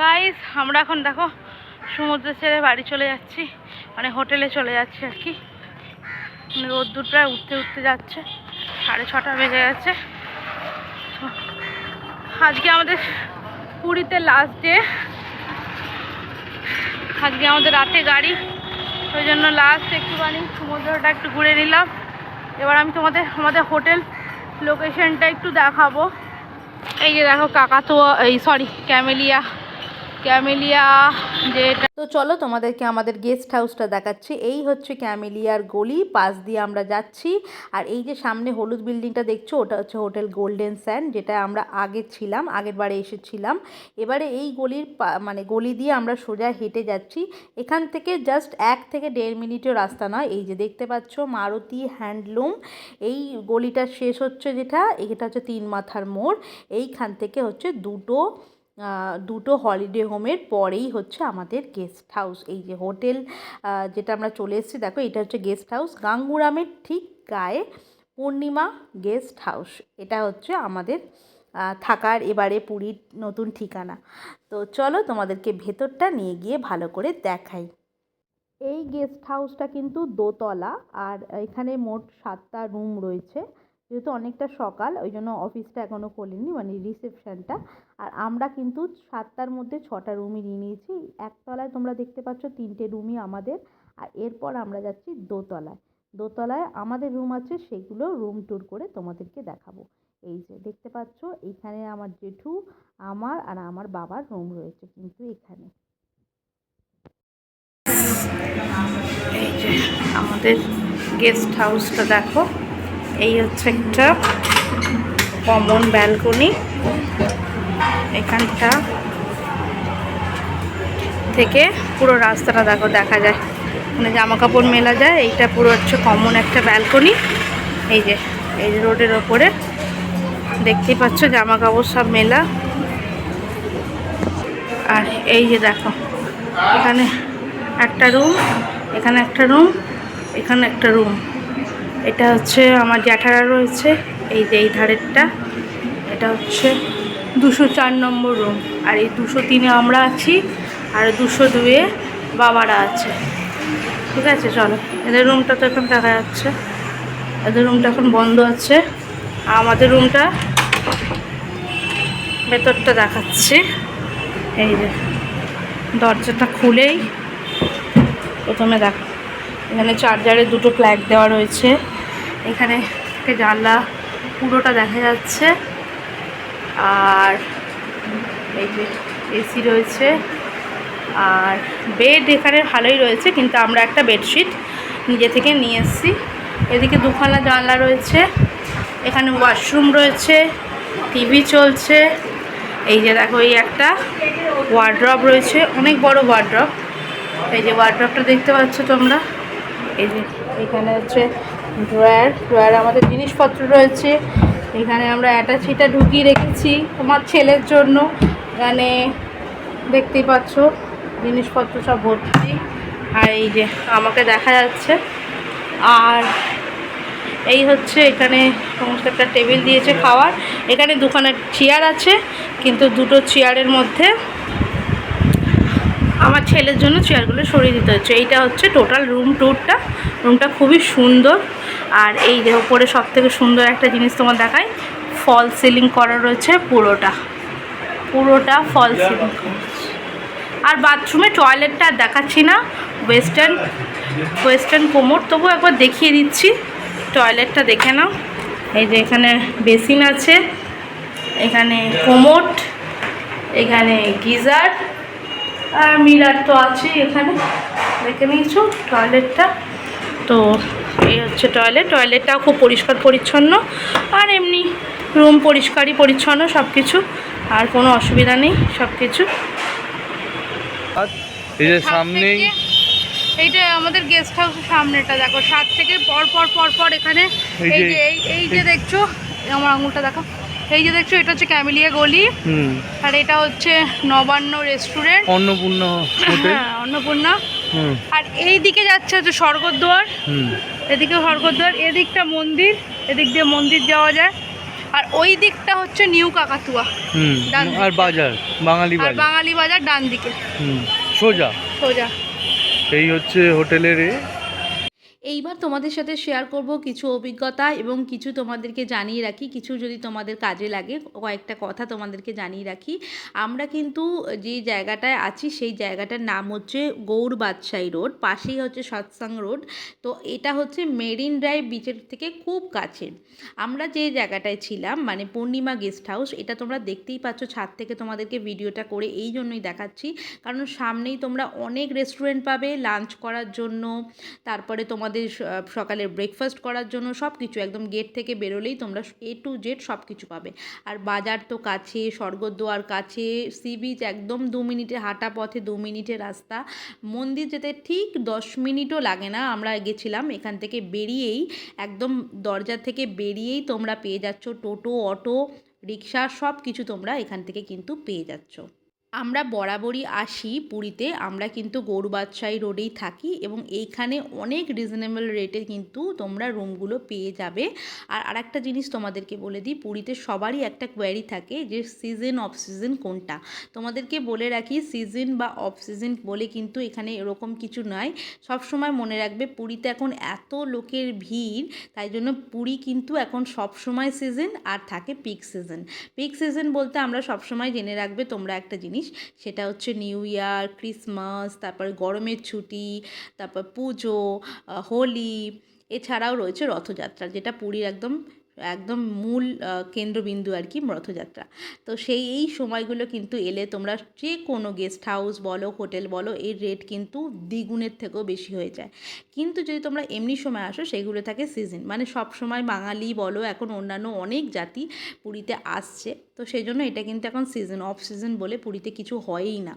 Guys আমরা এখন দেখো সমুদ্র ছেড়ে বাড়ি চলে যাচ্ছি। মানে হোটেলে চলে যাচ্ছি আর কি। মানে রোদ্দুর প্রায় উঠতে উঠতে যাচ্ছে। সাড়ে ছটা বেজে গেছে। আজকে আমাদের পুরীতে লাস্ট ডে আজকে আমাদের রাতে গাড়ি। ওই জন্য লাস্ট একটুখানি সমুদ্রটা একটু ঘুরে নিলাম। এবার আমি তোমাদের, আমাদের হোটেল লোকেশনটা একটু দেখাবো। এই যে দেখো কাকাতুয়া, এই সরি ক্যামেলিয়া। ক্যামেলিয়া, যেটা তো চলো তোমাদেরকে আমাদের গেস্ট হাউসটা দেখাচ্ছি। এই হচ্ছে ক্যামেলিয়ার গলি, পাশ দিয়ে আমরা যাচ্ছি। আর এই যে সামনে হলুদ বিল্ডিংটা দেখছ, ওটা হচ্ছে হোটেল গোল্ডেন স্যান্ড যেটা আমরা আগে ছিলাম, আগের বারে এসেছিলাম। এবারে এই গলির মানে গলি দিয়ে আমরা সোজা হেঁটে যাচ্ছি। এখান থেকে জাস্ট এক থেকে দেড় মিনিটের রাস্তা নয়। এই যে দেখতে পাচ্ছ, মারুতি হ্যান্ডলুম। এই গলিটা শেষ হচ্ছে যেটা, এটা হচ্ছে তিন মাথার মোড়। এইখান থেকে হচ্ছে দুটো দুটো হলিডে হোমের পরেই হচ্ছে আমাদের গেস্ট হাউস এই যে হোটেল যেটা আমরা চলে এসেছি, দেখো এটা হচ্ছে গেস্ট হাউস গাঙ্গুরামের ঠিক গায়ে পূর্ণিমা গেস্ট হাউস এটা হচ্ছে আমাদের থাকার এবারে পুরীর নতুন ঠিকানা। তো চলো তোমাদেরকে ভেতরটা নিয়ে গিয়ে ভালো করে দেখাই। এই গেস্ট হাউসটা কিন্তু দোতলা, আর এখানে মোট সাতটা রুম রয়েছে। যেহেতু অনেকটা সকাল, ওই জন্য অফিসটা এখনও খোলেনি মানে রিসেপশনটা আর আমরা কিন্তু সাতটার মধ্যে ছটা রুমই নিয়ে নিয়েছি। একতলায় তোমরা দেখতে পাচ্ছ তিনটে রুমই আমাদের। আর এরপর আমরা যাচ্ছি দোতলায়। দোতলায় আমাদের রুম আছে, সেগুলো রুম ট্যুর করে তোমাদেরকে দেখাবো। এই যে, দেখতে পাচ্ছ এইখানে আমার জেঠু, আমার আর আমার বাবার রুম রয়েছে কিন্তু এখানে। আমাদের গেস্ট হাউসটা দেখো। এই হচ্ছে একটা কমন ব্যালকনি। এখানটা থেকে পুরো রাস্তাটা দেখো, দেখা যায়। মানে জামা কাপড় মেলা যায়, এইটা পুরো হচ্ছে কমন একটা ব্যালকনি। এই যে এই যে রোডের ওপরে। দেখতেই পাচ্ছ জামা কাপড় সব মেলা। আর এই যে দেখো, এখানে একটা রুম, এখানে একটা রুম, এখানে একটা রুম। এটা হচ্ছে আমার জ্যাঠারা রয়েছে, এই যে এই ধারেরটা। এটা হচ্ছে দুশো চার নম্বর রুম আর এই দুশো তিনে আমরা আছি, আর দুশো দুয়ে বাবারা আছে। ঠিক আছে, চলো। এদের রুমটা তো এখন দেখা যাচ্ছে। এদের রুমটা এখন বন্ধ আছে। আমাদের রুমটা ভেতরটা দেখাচ্ছি। এই যে, দরজাটা খুলেই প্রথমে দেখো, এখানে চার্জারে দুটো প্ল্যাগ দেওয়া রয়েছে। এখানে জানলা পুরোটা দেখা যাচ্ছে। আর এই যে এসি রয়েছে। আর বেড এখানে ভালোই রয়েছে, কিন্তু আমরা একটা বেডশিট নিজে থেকে নিয়ে এসেছি। এদিকে দুখানা জানলা রয়েছে, এখানে ওয়াশরুম রয়েছে, টিভি চলছে। এই যে দেখো, এই একটা ওয়ার্ড্রপ রয়েছে, অনেক বড় ওয়ার্ড্রপ। এই যে ওয়ার্ড্রপটা দেখতে পাচ্ছ তোমরা? এই যে এখানে হচ্ছে ড্রয়ার ড্রয়ার আমাদের জিনিসপত্র রয়েছে। এখানে আমরা অ্যাটাচিটা ঢুকিয়ে রেখেছি তোমার ছেলের জন্য। এখানে দেখতেই পাচ্ছ, জিনিসপত্র সব ভর্তি। আর এই যে আমাকে দেখা যাচ্ছে। আর এই হচ্ছে এখানে সমস্ত একটা টেবিল দিয়েছে খাওয়ার। এখানে দুখানা চেয়ার আছে, কিন্তু দুটো চেয়ারের মধ্যে আমার ছেলের জন্য চেয়ারগুলো সরিয়ে দিতে হচ্ছে। এইটা হচ্ছে টোটাল রুম ট্যুরটা রুমটা খুবই সুন্দর। আর এই যে ওপরে সব থেকে সুন্দর একটা জিনিস তোমার দেখায় ফল সিলিং করা রয়েছে পুরোটা। পুরোটা ফল সিলিং আর বাথরুমে টয়লেটটা দেখাচ্ছি না। ওয়েস্টার্ন ওয়েস্টার্ন কোমর তবু একবার দেখিয়ে দিচ্ছি। টয়লেটটা দেখে নাও। এই যে এখানে বেসিন আছে। এখানে কোমোট এখানে গিজার। আর মিরার তো আছেই এখানে। দেখে নিয়েছো টয়লেটটা তো এই হচ্ছে টয়লেট টয়লেটটাও খুব পরিষ্কার পরিচ্ছন্ন। আর এমনি রুম পরিষ্কারই পরিচ্ছন্ন সব কিছু আর কোনো অসুবিধা নেই সব কিছু সামনেই এইটা আমাদের গেস্ট হাউসের সামনেটা দেখো সাত থেকে পর পর পর পর এখানে এই যে- এই যে দেখছ আমার আঙুলটা দেখো এই যে দেখছ এটা হচ্ছে ক্যামেলিয়া গলি। আর এটা হচ্ছে নবান্ন রেস্টুরেন্ট অন্নপূর্ণ হ্যাঁ অন্নপূর্ণা। আর এই দিকে যাচ্ছে হচ্ছে স্বর্গদ্বার। হুম। এদিকে স্বর্গদ্বার এদিকটা মন্দির এদিক দিয়ে মন্দির যাওয়া যায়। আর ওই দিকটা হচ্ছে নিউ কাকাতুয়া। হুম ডান আর বাজার বাঙালি বাজার। বাঙালি বাজার ডান দিকে। সোজা। সোজা। এই হচ্ছে হোটেলের এইবার তোমাদের সাথে শেয়ার করব কিছু অভিজ্ঞতা এবং কিছু তোমাদেরকে জানিয়ে রাখি, কিছু যদি তোমাদের কাজে লাগে, কয়েকটা কথা তোমাদেরকে জানিয়ে রাখি। আমরা কিন্তু যে জায়গাটায় আছি, সেই জায়গাটার নাম হচ্ছে গৌর বাদশাহী রোড, পাশেই হচ্ছে সৎসাং রোড। তো এটা হচ্ছে মেরিন ড্রাইভ বিচের থেকে খুব কাছে। আমরা যে জায়গাটায় ছিলাম মানে পূর্ণিমা গেস্ট হাউস এটা তোমরা দেখতেই পাচ্ছ, ছাদ থেকে তোমাদেরকে ভিডিওটা করে এই জন্যই দেখাচ্ছি। কারণ সামনেই তোমরা অনেক রেস্টুরেন্ট পাবে লাঞ্চ করার জন্য, তারপরে তোমাদের স- সকালের ব্রেকফাস্ট করার জন্য সব কিছু একদম গেট থেকে বেরোলেই তোমরা এ টু জেড সব কিছু পাবে। আর বাজার তো কাছে, স্বর্গদ্বার কাছে সি বিচ একদম দু মিনিটে হাঁটা পথে, দু মিনিটের রাস্তা। মন্দির যেতে ঠিক দশ মিনিটও লাগে না, আমরা গেছিলাম এখান থেকে বেরিয়েই, একদম দরজা থেকে বেরিয়েই তোমরা পেয়ে যাচ্ছ টোটো, অটো, রিক্সা সব কিছু তোমরা এখান থেকে কিন্তু পেয়ে যাচ্ছ। আমরা বরাবরই আসি পুরীতে, আমরা কিন্তু গৌরবাদশাহী রোডেই থাকি এবং এইখানে অনেক রিজনেবল রেটে কিন্তু তোমরা রুমগুলো পেয়ে যাবে। আর আরেকটা জিনিস তোমাদেরকে বলে দিই, পুরীতে সবারই একটা কোয়ারি থাকে যে সিজন অফ সিজন কোনটা? তোমাদেরকে বলে রাখি সিজন বা অফ সিজন বলে কিন্তু এখানে এরকম কিছু নয়। সব সময় মনে রাখবে, পুরীতে এখন এত লোকের ভিড়, তাই জন্য পুরী কিন্তু এখন সব সময় সিজন আর থাকে পিক সিজন পিক সিজন বলতে আমরা সবসময় জেনে রাখবে তোমরা একটা জিনিস সেটা হচ্ছে নিউ ইয়ার ক্রিসমাস তারপর গরমের ছুটি, তারপর পুজো হোলি, এছাড়াও রয়েছে রথযাত্রা, যেটা পুরীর একদম একদম মূল কেন্দ্রবিন্দু আর কি রথযাত্রা। তো সেই, এই সময়গুলো কিন্তু এলে তোমরা যে কোনো গেস্ট হাউস বলো, হোটেল বলো, এর রেট কিন্তু দ্বিগুণের থেকেও বেশি হয়ে যায়। কিন্তু যদি তোমরা এমনি সময় আসো, সেগুলো থাকে সিজন মানে সব সময় বাঙালি বলো, এখন অন্যান্য অনেক জাতি পুরীতে আসছে। তো সেই জন্য এটা কিন্তু এখন সিজন অফ সিজন বলে পুরীতে কিছু হয়ই না।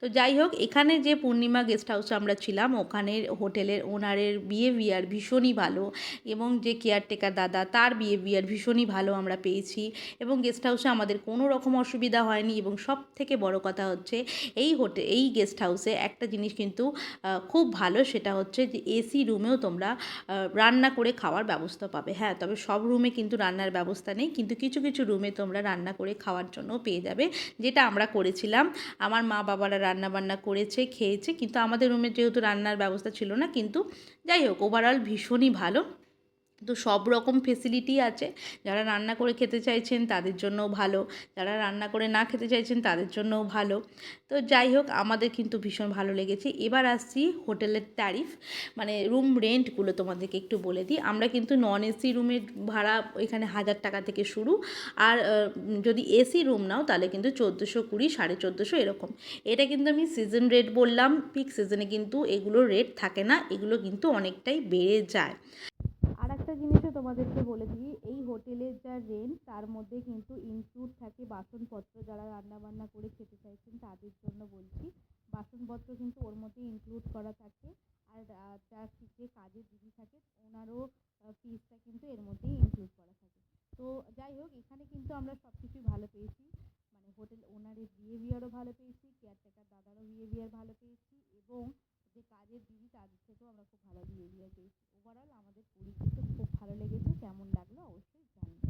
তো যাই হোক, এখানে যে পূর্ণিমা গেস্ট হাউসে আমরা ছিলাম ওখানের হোটেলের ওনারের বিহেভিয়ার ভীষণই ভালো এবং যে কেয়ারটেকার দাদা, তার বিহেভিয়ার ভীষণই ভালো আমরা পেয়েছি এবং গেস্ট হাউসে আমাদের কোনো রকম অসুবিধা হয়নি এবং সব থেকে বড় কথা হচ্ছে, এই হোটেল এই গেস্ট হাউসে একটা জিনিস কিন্তু খুব ভালো সেটা হচ্ছে যে এসি রুমেও তোমরা রান্না করে খাওয়ার ব্যবস্থা পাবে। হ্যাঁ তবে সব রুমে কিন্তু রান্নার ব্যবস্থা নেই, কিন্তু কিছু কিছু রুমে তোমরা রান্না করে খাওয়ার জন্য পেয়ে যাবে, যেটা আমরা করেছিলাম। আমার মা বাবারা রান্না বান্না করেছে, খেয়েছে, কিন্তু আমাদের রুমে যেহেতু রান্নার ব্যবস্থা ছিল না, কিন্তু যাই হোক ওভারঅল ভীষণই ভালো। তো সব রকম ফেসিলিটি আছে। যারা রান্না করে খেতে চাইছেন তাদের জন্যও ভালো, যারা রান্না করে না খেতে চাইছেন তাদের জন্যও ভালো। তো যাই হোক, আমাদের কিন্তু ভীষণ ভালো লেগেছে। এবার আসছি হোটেলের ট্যারিফ মানে রুম রেন্টগুলো তোমাদেরকে একটু বলে দিই। আমরা কিন্তু নন এসি রুমের ভাড়া এখানে হাজার টাকা থেকে শুরু। আর যদি এসি রুম নাও তাহলে কিন্তু চোদ্দোশো কুড়ি, সাড়ে চোদ্দোশো এরকম। এটা কিন্তু আমি সিজন রেট বললাম পিক সিজনে কিন্তু এগুলোর রেট থাকে না, এগুলো কিন্তু অনেকটাই বেড়ে যায়। একটা জিনিসও তোমাদেরকে বলে দিই, এই হোটেলের যা রেন্ট তার মধ্যে কিন্তু ইনক্লুড থাকে বাসনপত্র যারা রান্না বান্না করে খেতে চাইছেন তাদের জন্য বলছি। বাসনপত্র কিন্তু ওর মধ্যে ইনক্লুড করা থাকে আর যার যে কাজের দিদি থাকে ওনারও ফিসটা কিন্তু এর মধ্যেই ইনক্লুড করা থাকে। তো যাই হোক, এখানে কিন্তু আমরা সব কিছুই ভালো পেয়েছি। মানে হোটেল ওনারের বিহেভিয়ারও ভালো পেয়েছি কেয়ারটেকার দাদারও বিহেভিয়ার ভালো পেয়েছি এবং যে কাজের দিদি, তার থেকেও আমরা খুব ভালো বিহেভিয়ার পেয়েছি ওভারঅল আমাদের পরীক্ষাটা খুব ভালো লেগেছে, কেমন লাগল অবশ্যই জানি